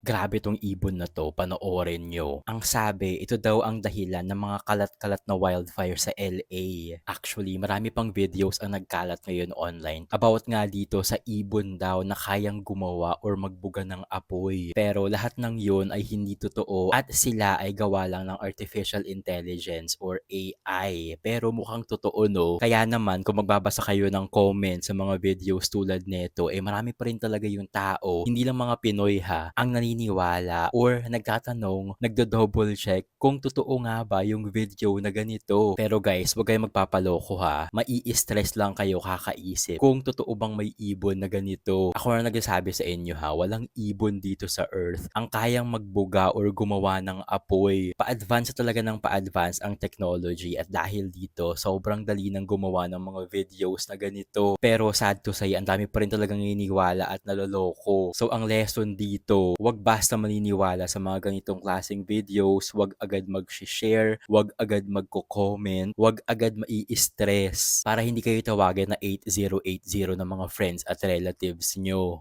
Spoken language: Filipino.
Grabe 'tong ibon na 'to, panoorin niyo. Ang sabi, ito daw ang dahilan ng mga kalat-kalat na wildfire sa LA. Actually, marami pang videos ang nagkalat ngayon online about nga dito sa ibon daw na kayang gumawa or magbuga ng apoy. Pero lahat ng yun ay hindi totoo at sila ay gawa lang ng artificial intelligence or AI. Pero mukhang totoo 'no. Kaya naman kung magbabasa kayo ng comment sa mga videos tulad nito, eh marami pa rin talaga yung tao, hindi lang mga Pinoy ha, ang naniniwala or nagtatanong, nagdo-double check kung totoo nga ba yung video na ganito. Pero guys, wag kayong magpapaloko ha. Mai-stress lang kayo kakaisip kung totoo bang may ibon na ganito. Ako na nagsasabi sa inyo ha, walang ibon dito sa Earth ang kayang magbuga or gumawa ng apoy. Pa-advance talaga ng pa-advance ang technology at dahil dito, sobrang dali ng gumawa ng mga videos na ganito. Pero sad to say, ang dami pa rin talagang naniniwala at naloloko. So ang lesson dito, wag basta maniniwala sa mga ganitong klaseng videos, wag agad mag-share, wag agad magko-comment, wag agad mai-stress para hindi kayo tawagan na 8080 ng mga friends at relatives nyo.